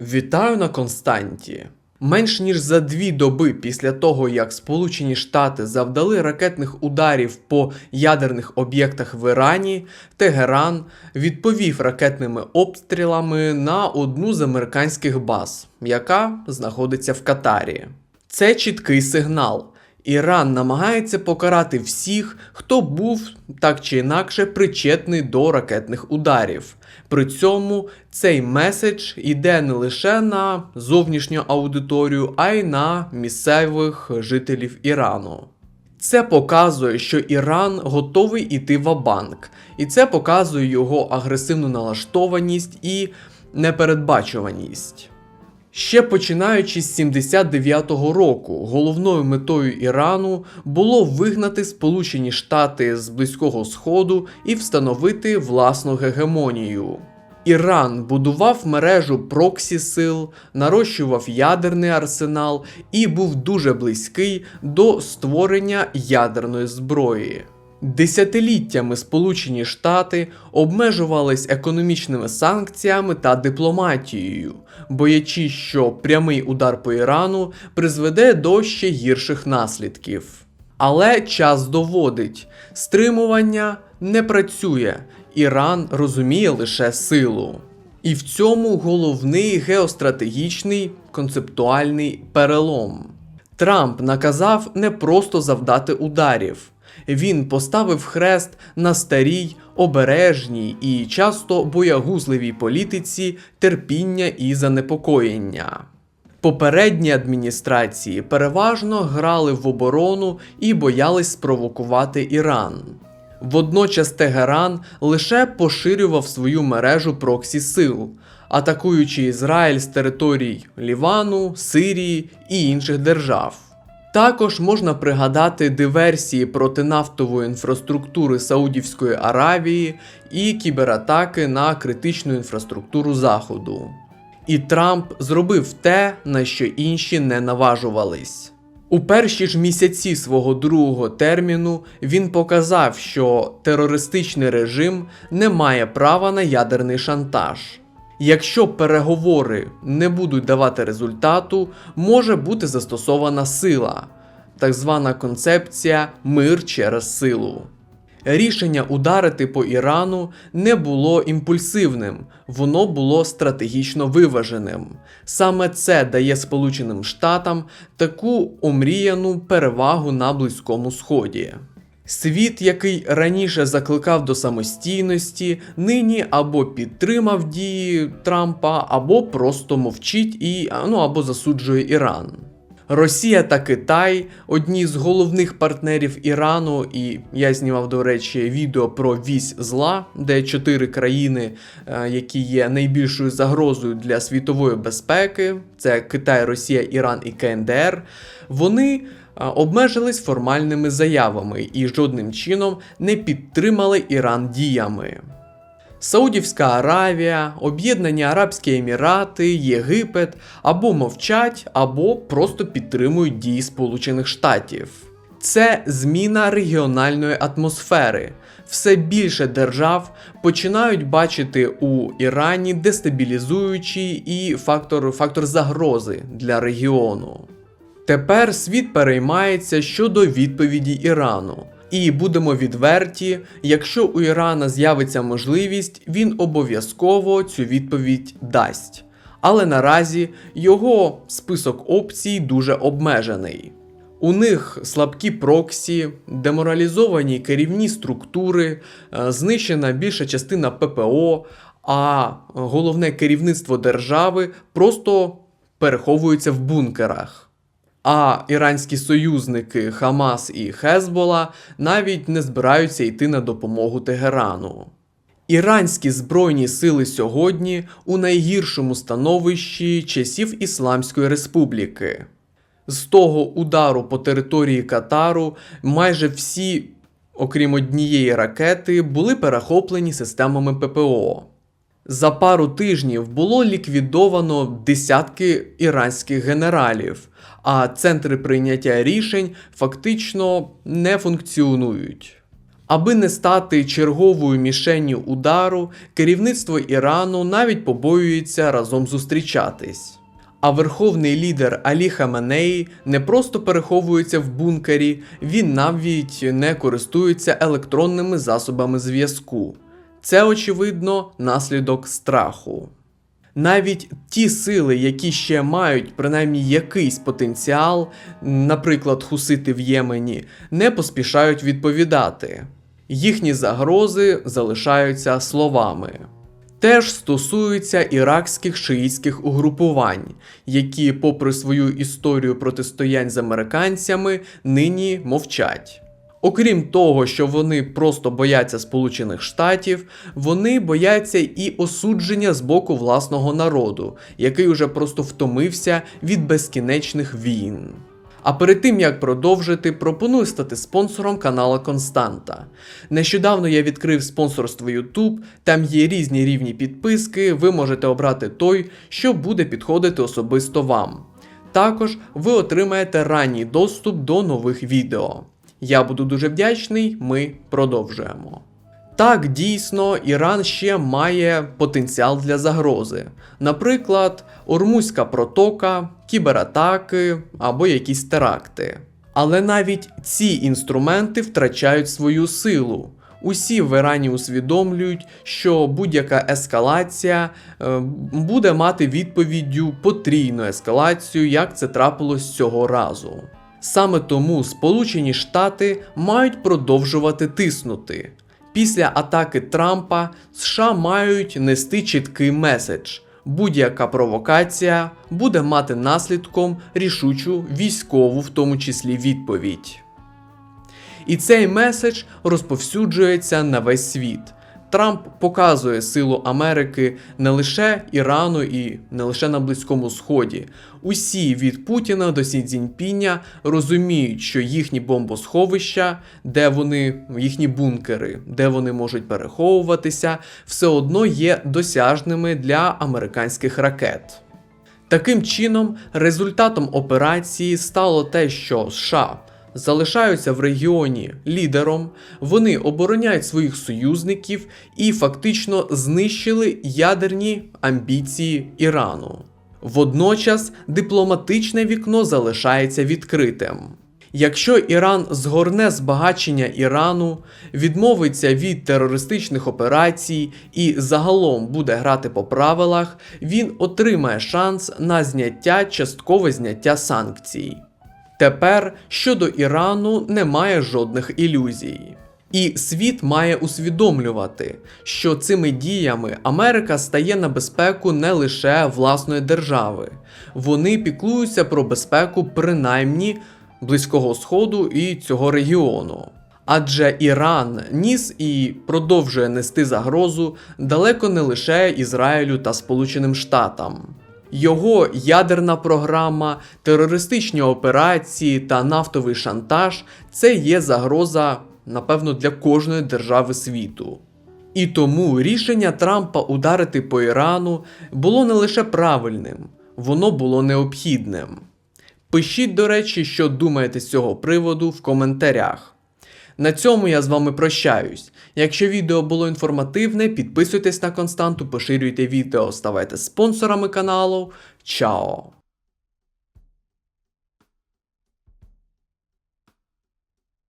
Вітаю на Константі. Менш ніж за дві доби після того, як Сполучені Штати завдали ракетних ударів по ядерних об'єктах в Ірані, Тегеран відповів ракетними обстрілами на одну з американських баз, яка знаходиться в Катарі. Це чіткий сигнал. Іран намагається покарати всіх, хто був так чи інакше причетний до ракетних ударів. При цьому цей меседж йде не лише на зовнішню аудиторію, а й на місцевих жителів Ірану. Це показує, що Іран готовий іти в банк і це показує його агресивну налаштованість і непередбачуваність. Ще починаючи з 79-го року, головною метою Ірану було вигнати Сполучені Штати з Близького Сходу і встановити власну гегемонію. Іран будував мережу проксі сил, нарощував ядерний арсенал і був дуже близький до створення ядерної зброї. Десятиліттями Сполучені Штати обмежувались економічними санкціями та дипломатією, боячись, що прямий удар по Ірану призведе до ще гірших наслідків. Але час доводить, стримування не працює, Іран розуміє лише силу. І в цьому головний геостратегічний концептуальний перелом. Трамп наказав не просто завдати ударів. Він поставив хрест на старій, обережній і часто боягузливій політиці терпіння і занепокоєння. Попередні адміністрації переважно грали в оборону і боялись спровокувати Іран. Водночас Тегеран лише поширював свою мережу проксі сил, атакуючи Ізраїль з територій Лівану, Сирії і інших держав. Також можна пригадати диверсії проти нафтової інфраструктури Саудівської Аравії і кібератаки на критичну інфраструктуру Заходу. І Трамп зробив те, на що інші не наважувались. У перші ж місяці свого другого терміну він показав, що терористичний режим не має права на ядерний шантаж. Якщо переговори не будуть давати результату, може бути застосована сила, так звана концепція мир через силу. Рішення ударити по Ірану не було імпульсивним, воно було стратегічно виваженим. Саме це дає Сполученим Штатам таку омріяну перевагу на Близькому Сході. Світ, який раніше закликав до самостійності, нині або підтримав дії Трампа, або просто мовчить і ну або засуджує Іран. Росія та Китай одні з головних партнерів Ірану, і я знімав, до речі, відео про вісь зла, де чотири країни, е, які є найбільшою загрозою для світової безпеки: це Китай, Росія, Іран і КНДР. Вони е, обмежились формальними заявами і жодним чином не підтримали Іран діями. Саудівська Аравія, Об'єднані Арабські Емірати, Єгипет або мовчать, або просто підтримують дії Сполучених Штатів. Це зміна регіональної атмосфери. Все більше держав починають бачити у Ірані дестабілізуючий і фактор, фактор загрози для регіону. Тепер світ переймається щодо відповіді Ірану. І будемо відверті, якщо у Ірана з'явиться можливість, він обов'язково цю відповідь дасть. Але наразі його список опцій дуже обмежений. У них слабкі проксі, деморалізовані керівні структури, е, знищена більша частина ППО, а головне керівництво держави просто переховується в бункерах. А іранські союзники Хамас і Хезбола навіть не збираються йти на допомогу Тегерану. Іранські збройні сили сьогодні у найгіршому становищі часів Ісламської Республіки. З того удару по території Катару майже всі, окрім однієї ракети, були перехоплені системами ППО. За пару тижнів було ліквідовано десятки іранських генералів, а центри прийняття рішень фактично не функціонують. Аби не стати черговою мішенню удару, керівництво Ірану навіть побоюється разом зустрічатись. А верховний лідер Алі Хаменеї не просто переховується в бункері, він навіть не користується електронними засобами зв'язку. Це, очевидно, наслідок страху. Навіть ті сили, які ще мають принаймні якийсь потенціал, наприклад, хусити в Ємені, не поспішають відповідати. Їхні загрози залишаються словами. Теж стосується іракських шиїтських угрупувань, які, попри свою історію протистоянь з американцями, нині мовчать. Окрім того, що вони просто бояться Сполучених Штатів, вони бояться і осудження з боку власного народу, який уже просто втомився від безкінечних війн. А перед тим як продовжити, пропоную стати спонсором канала Константа. Нещодавно я відкрив спонсорство YouTube, там є різні рівні підписки, ви можете обрати той, що буде підходити особисто вам. Також ви отримаєте ранній доступ до нових відео. Я буду дуже вдячний, ми продовжуємо. Так, дійсно, Іран ще має потенціал для загрози. Наприклад, Ормузька протока, кібератаки або якісь теракти. Але навіть ці інструменти втрачають свою силу. Усі в Ірані усвідомлюють, що будь-яка ескалація е, буде мати відповіддю потрійну ескалацію, як це трапилось цього разу. Саме тому Сполучені Штати мають продовжувати тиснути. Після атаки Трампа США мають нести чіткий меседж: будь-яка провокація буде мати наслідком рішучу військову, в тому числі відповідь. І цей меседж розповсюджується на весь світ. Трамп показує силу Америки не лише Ірану і не лише на Близькому Сході. Усі від Путіна до Сі Цзіньпіня розуміють, що їхні бомбосховища, де вони, їхні бункери, де вони можуть переховуватися, все одно є досяжними для американських ракет. Таким чином, результатом операції стало те, що США залишаються в регіоні лідером, вони обороняють своїх союзників і фактично знищили ядерні амбіції Ірану. Водночас дипломатичне вікно залишається відкритим. Якщо Іран згорне збагачення Ірану, відмовиться від терористичних операцій і загалом буде грати по правилах, він отримає шанс на зняття часткове зняття санкцій. Тепер щодо Ірану немає жодних ілюзій. І світ має усвідомлювати, що цими діями Америка стає на безпеку не лише власної держави, вони піклуються про безпеку принаймні Близького Сходу і цього регіону. Адже Іран ніс і продовжує нести загрозу далеко не лише Ізраїлю та Сполученим Штатам. Його ядерна програма, терористичні операції та нафтовий шантаж це є загроза, напевно, для кожної держави світу. І тому рішення Трампа ударити по Ірану було не лише правильним, воно було необхідним. Пишіть, до речі, що думаєте з цього приводу в коментарях. На цьому я з вами прощаюсь. Якщо відео було інформативне, підписуйтесь на константу, поширюйте відео, ставайте спонсорами каналу. Чао!